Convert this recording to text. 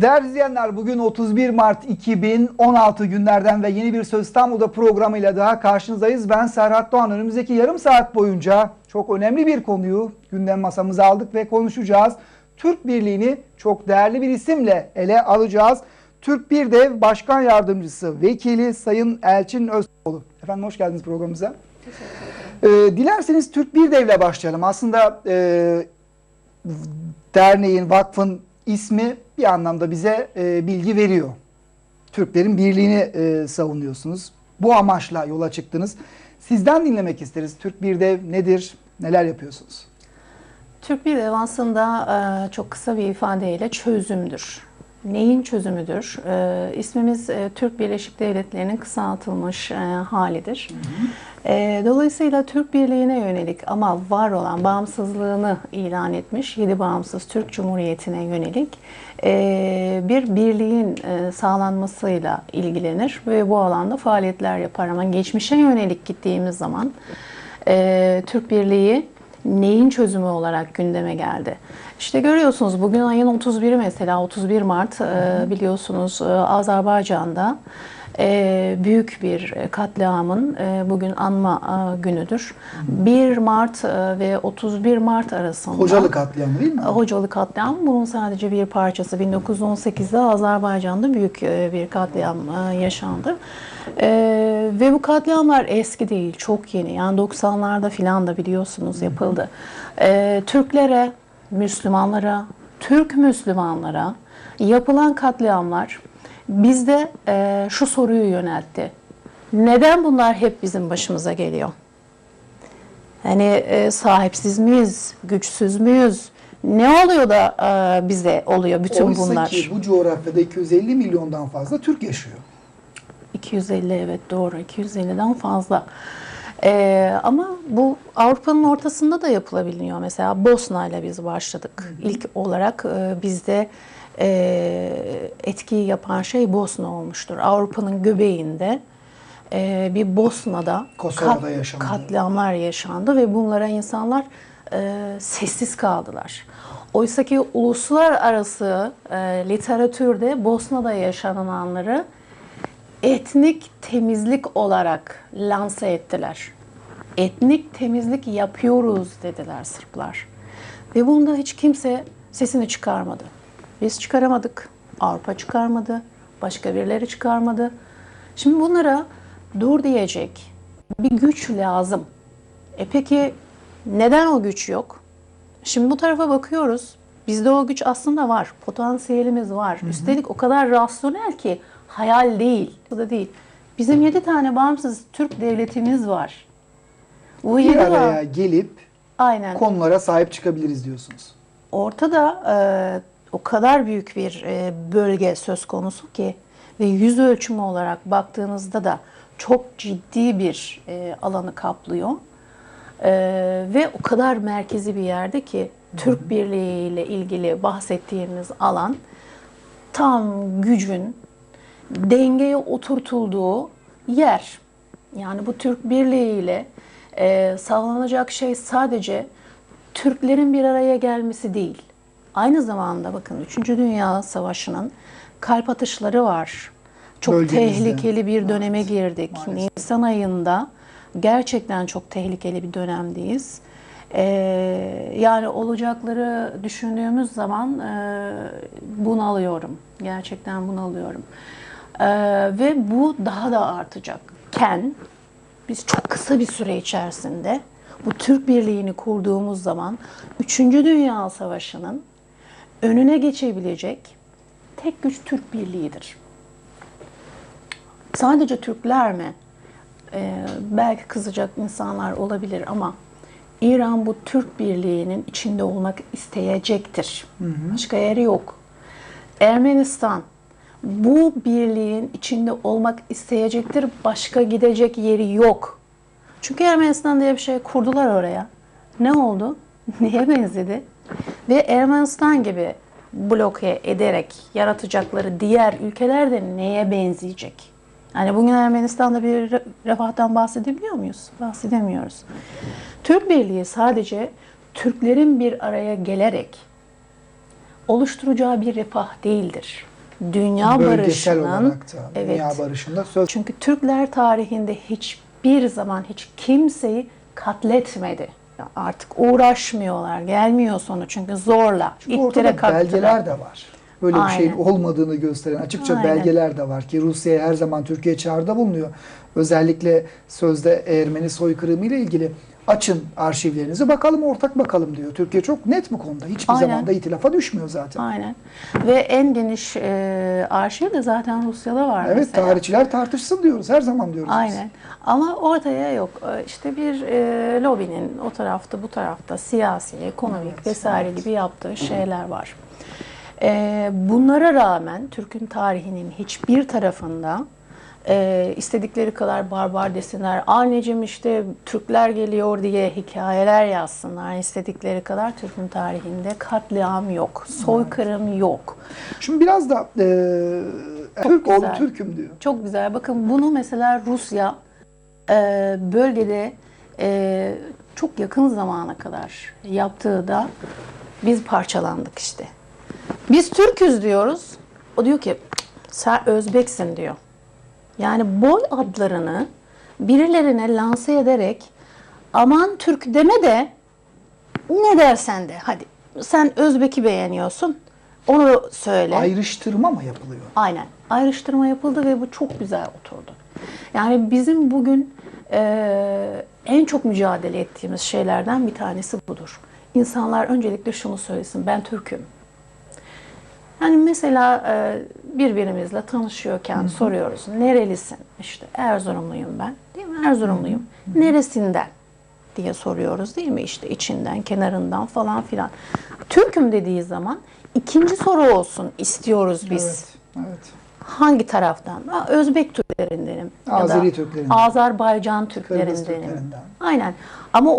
Değerli izleyenler bugün 31 Mart 2016 günlerden ve yeni bir Söz İstanbul'da programıyla daha karşınızdayız. Ben Serhat Doğan. Önümüzdeki yarım saat boyunca çok önemli bir konuyu gündem masamıza aldık ve konuşacağız. Türk Birliği'ni çok değerli bir isimle ele alacağız. Türk Birdev Başkan Yardımcısı Vekili Sayın Elçin Özkoğlu. Efendim hoş geldiniz programımıza. Ee, dilerseniz Türk Birdev'le başlayalım. Aslında e, derneğin, vakfın ismi bir anlamda bize e, bilgi veriyor. Türklerin birliğini e, savunuyorsunuz. Bu amaçla yola çıktınız. Sizden dinlemek isteriz. Türk Birdev nedir? Neler yapıyorsunuz? Türk bir ev aslında e, çok kısa bir ifadeyle çözümdür. Neyin çözümüdür? E, ismimiz e, Türk Birleşik Devletleri'nin kısaltılmış e, halidir. E, dolayısıyla Türk Birliği'ne yönelik ama var olan bağımsızlığını ilan etmiş 7 bağımsız Türk Cumhuriyeti'ne yönelik e, bir birliğin e, sağlanmasıyla ilgilenir ve bu alanda faaliyetler yapar. Ama geçmişe yönelik gittiğimiz zaman e, Türk Birliği neyin çözümü olarak gündeme geldi? İşte görüyorsunuz bugün ayın 31'i mesela 31 Mart e, biliyorsunuz e, Azerbaycan'da büyük bir katliamın e, bugün anma e, günüdür. 1 Mart e, ve 31 Mart arasında Hocalı katliamı değil mi? Hocalı katliam bunun sadece bir parçası. 1918'de Azerbaycan'da büyük e, bir katliam e, yaşandı. E, ve bu katliamlar eski değil, çok yeni. Yani 90'larda filan da biliyorsunuz yapıldı. E, Türklere, Müslümanlara, Türk Müslümanlara yapılan katliamlar bizde e, şu soruyu yöneltti. Neden bunlar hep bizim başımıza geliyor? Hani e, sahipsiz miyiz, güçsüz müyüz? Ne oluyor da e, bize oluyor bütün Oysa bunlar? ki bu coğrafyada 250 milyondan fazla Türk yaşıyor. 250 evet doğru 250'den fazla. E, ama bu Avrupa'nın ortasında da yapılabiliyor. Mesela Bosna ile biz başladık. İlk olarak e, bizde e, etkiyi yapan şey Bosna olmuştur. Avrupa'nın göbeğinde e, bir Bosna'da yaşandı. katliamlar yaşandı ve bunlara insanlar e, sessiz kaldılar. Oysa ki uluslararası e, literatürde Bosna'da yaşananları etnik temizlik olarak lanse ettiler. Etnik temizlik yapıyoruz dediler Sırplar. Ve bunda hiç kimse sesini çıkarmadı. Biz çıkaramadık. Avrupa çıkarmadı. Başka birileri çıkarmadı. Şimdi bunlara dur diyecek bir güç lazım. E peki neden o güç yok? Şimdi bu tarafa bakıyoruz. Bizde o güç aslında var. Potansiyelimiz var. Üstelik o kadar rasyonel ki hayal değil. Bu da değil. Bizim yedi tane bağımsız Türk devletimiz var. Bu Bir araya bağ- gelip Aynen. konulara sahip çıkabiliriz diyorsunuz. Ortada e, o kadar büyük bir e, bölge söz konusu ki ve yüz ölçümü olarak baktığınızda da çok ciddi bir e, alanı kaplıyor. E, ve o kadar merkezi bir yerde ki Türk Birliği ile ilgili bahsettiğimiz alan tam gücün dengeye oturtulduğu yer. Yani bu Türk Birliği ile sağlanacak şey sadece Türklerin bir araya gelmesi değil. Aynı zamanda bakın 3. Dünya Savaşı'nın kalp atışları var. Çok Bölgemizde. tehlikeli bir döneme Evet, girdik. maalesef. Nisan ayında gerçekten çok tehlikeli bir dönemdeyiz. Ee, yani olacakları düşündüğümüz zaman e, bunalıyorum. Gerçekten bunalıyorum. Ee, ve bu daha da artacakken biz çok kısa bir süre içerisinde bu Türk Birliği'ni kurduğumuz zaman 3. Dünya Savaşı'nın önüne geçebilecek tek güç Türk Birliği'dir. Sadece Türkler mi? Ee, belki kızacak insanlar olabilir ama İran bu Türk Birliği'nin içinde olmak isteyecektir. Başka yeri yok. Ermenistan bu birliğin içinde olmak isteyecektir. Başka gidecek yeri yok. Çünkü Ermenistan diye bir şey kurdular oraya. Ne oldu? Neye benzedi? Ve Ermenistan gibi bloke ederek yaratacakları diğer ülkeler de neye benzeyecek? Yani bugün Ermenistan'da bir re- refahtan bahsedebiliyor muyuz? Bahsedemiyoruz. Türk Birliği sadece Türklerin bir araya gelerek oluşturacağı bir refah değildir. dünya Bölgesel barışının da evet. dünya barışında söz Çünkü Türkler tarihinde hiçbir zaman hiç kimseyi katletmedi. Artık uğraşmıyorlar, gelmiyor sonu çünkü zorla, Çünkü ortada kaktıra. belgeler de var. Böyle bir şeyin Aynen. olmadığını gösteren açıkça Aynen. belgeler de var ki Rusya'ya her zaman Türkiye çağrıda bulunuyor. Özellikle sözde Ermeni soykırımı ile ilgili açın arşivlerinizi bakalım ortak bakalım diyor. Türkiye çok net bu konuda. Hiçbir Aynen. zaman da itilafa düşmüyor zaten. Aynen. Ve en geniş e, arşiv de zaten Rusya'da var Evet mesela. tarihçiler tartışsın diyoruz. Her zaman diyoruz. biz. Aynen. Ama ortaya yok. Ee, İşte bir e, lobinin o tarafta bu tarafta siyasi, ekonomik Evet, vesaire gibi yaptığı şeyler var. Ee, bunlara rağmen Türk'ün tarihinin hiçbir tarafında e, istedikleri kadar barbar desinler. Anneciğim işte Türkler geliyor diye hikayeler yazsınlar. istedikleri kadar Türk'ün tarihinde katliam yok, soykırım yok. Şimdi biraz da e, Türk oğlum güzel. Türk'üm diyor. Çok güzel. Bakın bunu mesela Rusya e, bölgede e, çok yakın zamana kadar yaptığı da biz parçalandık işte. Biz Türk'üz diyoruz. O diyor ki sen Özbeksin diyor. Yani boy adlarını birilerine lanse ederek aman Türk deme de ne dersen de hadi sen Özbek'i beğeniyorsun onu söyle. Ayrıştırma mı yapılıyor? Aynen. Ayrıştırma yapıldı ve bu çok güzel oturdu. Yani bizim bugün e, en çok mücadele ettiğimiz şeylerden bir tanesi budur. İnsanlar öncelikle şunu söylesin, ben Türk'üm. Yani mesela e, birbirimizle tanışıyorken soruyoruz, nerelisin? İşte Erzurumluyum ben, değil mi? Erzurumluyum. Neresinden? diye soruyoruz değil mi? İşte içinden, kenarından falan filan. Türk'üm dediği zaman ikinci soru olsun istiyoruz biz. Evet. Evet. Hangi taraftan? Aa, Özbek Türklerindenim. Azeri Türklerinden. Azerbaycan Türklerindenim. Türklerinden. Aynen. Ama